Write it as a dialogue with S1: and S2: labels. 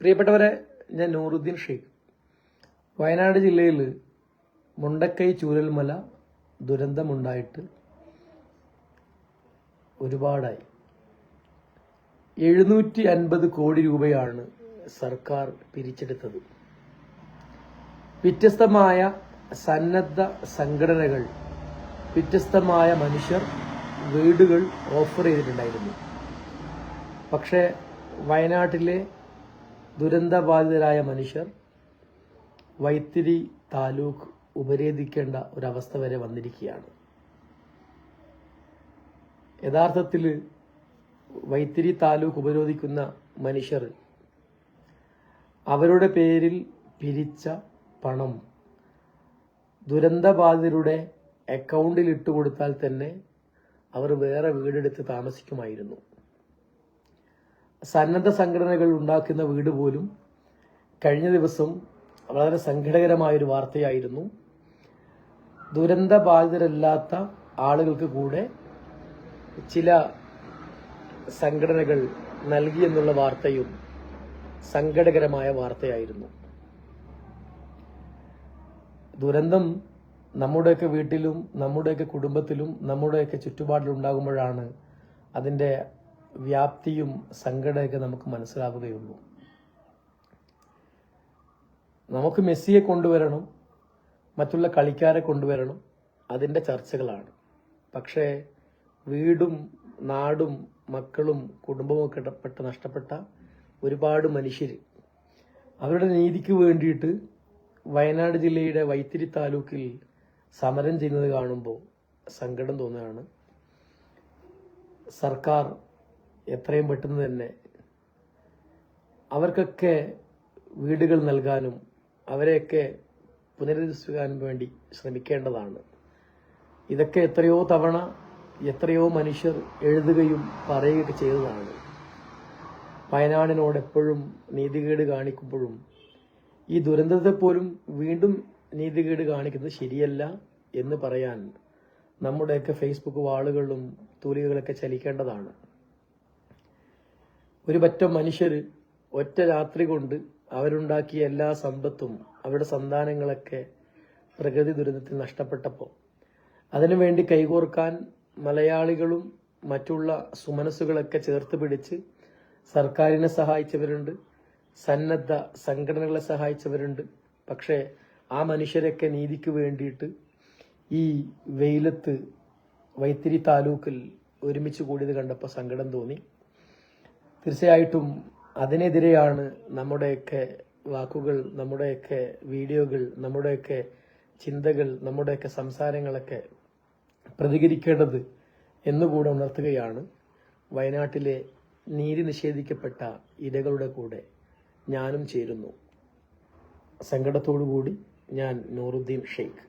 S1: പ്രിയപ്പെട്ടവരെ ഞാൻ നൂറുദ്ദീൻ ഷെയ്ഖ്. വയനാട് ജില്ലയിൽ മുണ്ടക്കൈ ചൂരൽമല ദുരന്തമുണ്ടായിട്ട് ഒരുപാടായി. എഴുന്നൂറ്റി അൻപത് കോടി രൂപയാണ് സർക്കാർ പിരിച്ചെടുത്തത്. വ്യത്യസ്തമായ സന്നദ്ധ സംഘടനകൾ വ്യത്യസ്തമായ മനുഷ്യർ വീടുകൾ ഓഫർ ചെയ്തിട്ടുണ്ടായിരുന്നു. പക്ഷേ വയനാട്ടിലെ ദുരന്തബാധിതരായ മനുഷ്യർ വൈത്തിരി താലൂക്ക് ഉപരേധിക്കേണ്ട ഒരവസ്ഥ വരെ വന്നിരിക്കുകയാണ്. യഥാർത്ഥത്തിൽ വൈത്തിരി താലൂക്ക് ഉപരോധിക്കുന്ന മനുഷ്യർ അവരുടെ പേരിൽ പിരിച്ച പണം ദുരന്തബാധിതരുടെ അക്കൗണ്ടിൽ ഇട്ടുകൊടുത്താൽ തന്നെ അവർ വേറെ വീടെടുത്ത് താമസിക്കുമായിരുന്നു. സന്നദ്ധ സംഘടനകൾ ഉണ്ടാക്കുന്ന വീട് പോലും കഴിഞ്ഞ ദിവസം വളരെ സങ്കടകരമായൊരു വാർത്തയായിരുന്നു. ദുരന്ത ബാധിതരല്ലാത്ത ആളുകൾക്ക് കൂടെ ചില സംഘടനകൾ നൽകിയെന്നുള്ള വാർത്തയും സങ്കടകരമായ വാർത്തയായിരുന്നു. ദുരന്തം നമ്മുടെയൊക്കെ വീട്ടിലും നമ്മുടെയൊക്കെ കുടുംബത്തിലും നമ്മുടെയൊക്കെ ചുറ്റുപാടിലും ഉണ്ടാകുമ്പോഴാണ് അതിന്റെ വ്യാപ്തിയും സങ്കടമൊക്കെ നമുക്ക് മനസ്സിലാവുകയുള്ളൂ. നമുക്ക് മെസ്സിയെ കൊണ്ടുവരണം മറ്റുള്ള കളിക്കാരെ കൊണ്ടുവരണം അതിന്റെ ചർച്ചകളാണ്. പക്ഷേ വീടും നാടും മക്കളും കുടുംബവും ഒക്കെ പെട്ട നഷ്ടപ്പെട്ട ഒരുപാട് മനുഷ്യർ അവരുടെ നീതിക്ക് വേണ്ടിയിട്ട് വയനാട് ജില്ലയുടെ വൈത്തിരി താലൂക്കിൽ സമരം ചെയ്യുന്നത് കാണുമ്പോൾ സങ്കടം തോന്നുകയാണ്. സർക്കാർ എത്രയും പെട്ടെന്ന് തന്നെ അവർക്കൊക്കെ വീടുകൾ നൽകാനും അവരെയൊക്കെ പുനരധിവസിക്കാനും വേണ്ടി ശ്രമിക്കേണ്ടതാണ്. ഇതൊക്കെ എത്രയോ തവണ എത്രയോ മനുഷ്യർ എഴുതുകയും പറയുകയൊക്കെ ചെയ്തതാണ്. വയനാടിനോട് എപ്പോഴും നീതികേട് കാണിക്കുമ്പോഴും ഈ ദുരന്തത്തെ പോലും വീണ്ടും നീതികേട് കാണിക്കുന്നത് ശരിയല്ല എന്ന് പറയാൻ നമ്മുടെയൊക്കെ ഫേസ്ബുക്ക് വാളുകളും തൂലികകളൊക്കെ ചലിക്കേണ്ടതാണ്. ഒരു പറ്റം മനുഷ്യർ ഒറ്റ രാത്രി കൊണ്ട് അവരുണ്ടാക്കിയ എല്ലാ സമ്പത്തും അവരുടെ സന്താനങ്ങളൊക്കെ പ്രകൃതി ദുരന്തത്തിൽ നഷ്ടപ്പെട്ടപ്പോൾ അതിനുവേണ്ടി കൈകോർക്കാൻ മലയാളികളും മറ്റുള്ള സുമനസ്സുകളൊക്കെ ചേർത്ത് പിടിച്ച് സർക്കാരിനെ സഹായിച്ചവരുണ്ട് സന്നദ്ധ സംഘടനകളെ സഹായിച്ചവരുണ്ട്. പക്ഷേ ആ മനുഷ്യരൊക്കെ നീതിക്ക് വേണ്ടിയിട്ട് ഈ വെയിലത്ത് വൈത്തിരി താലൂക്കിൽ ഒരുമിച്ച് കൂടിയത് കണ്ടപ്പോൾ സങ്കടം തോന്നി. തീർച്ചയായിട്ടും അതിനെതിരെയാണ് നമ്മുടെയൊക്കെ വാക്കുകൾ നമ്മുടെയൊക്കെ വീഡിയോകൾ നമ്മുടെയൊക്കെ ചിന്തകൾ നമ്മുടെയൊക്കെ സംസാരങ്ങളൊക്കെ പ്രതികരിക്കേണ്ടത് എന്നുകൂടെ ഉണർത്തുകയാണ്. വയനാട്ടിലെ നീതി നിഷേധിക്കപ്പെട്ട ഇരകളുടെ കൂടെ ഞാനും ചേരുന്നു. സങ്കടത്തോടു കൂടി ഞാൻ നൂറുദ്ദീൻ ഷെയ്ഖ്.